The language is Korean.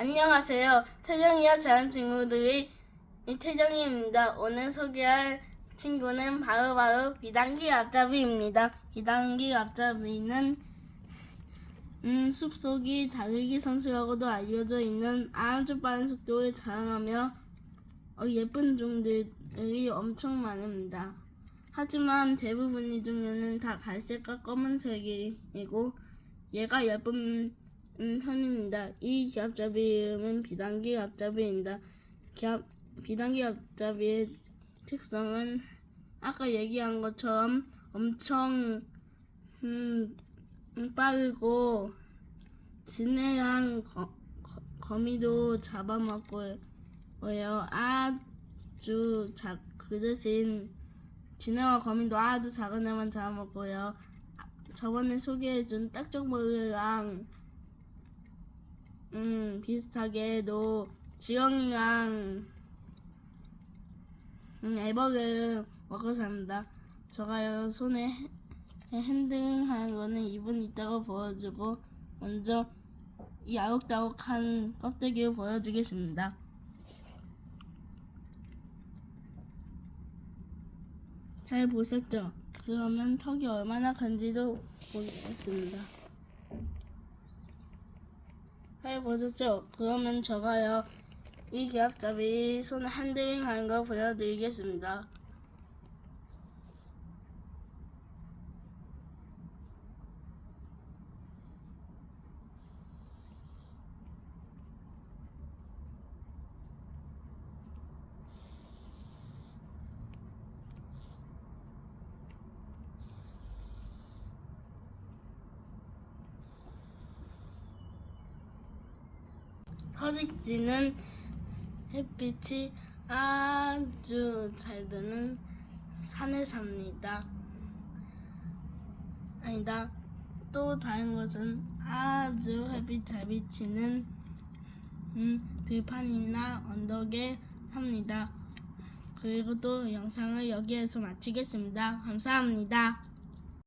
안녕하세요. 태정이와 친구들이 이 태정이입니다. 오늘 소개할 친구는 바로바로 비단기 앞잡이입니다. 비단기 앞잡이는 음, 숲속이 달리기 선수라고도 알려져 있는 아주 빠른 속도를 자랑하며 어, 예쁜 종들이 엄청 많습니다. 하지만 대부분 중에는 다 갈색과 검은색이고 얘가 예쁜 음, 편입니다. 이 기압잡이 이름은 비단기 앞잡이입니다. 기압, 비단기 앞잡이의 특성은 아까 얘기한 것처럼 엄청 음, 음, 빠르고 진해한 거, 거, 거미도 잡아먹고요. 아주 작, 그 대신 진해와 거미도 아주 작은 애만 잡아먹고요. 아, 저번에 소개해준 딱정머리랑 음 비슷하게도 지영이랑 음, 애벌을 먹고 삽니다. 제가 손에 핸- 핸들하는 거는 이분 이따가 보여주고 먼저 이 아욱다욱한 껍데기를 보여주겠습니다. 잘 보셨죠? 그러면 턱이 얼마나 간지도 보겠습니다. 잘 보셨죠? 그러면 저가요 이 기압잡이 손 핸들링 하는 거 보여드리겠습니다. 서식지는 햇빛이 아주 잘 드는 산에 삽니다. 아니다. 또 다른 것은 아주 햇빛 잘 비치는 음, 들판이나 언덕에 삽니다. 그리고 또 영상을 여기에서 마치겠습니다. 감사합니다.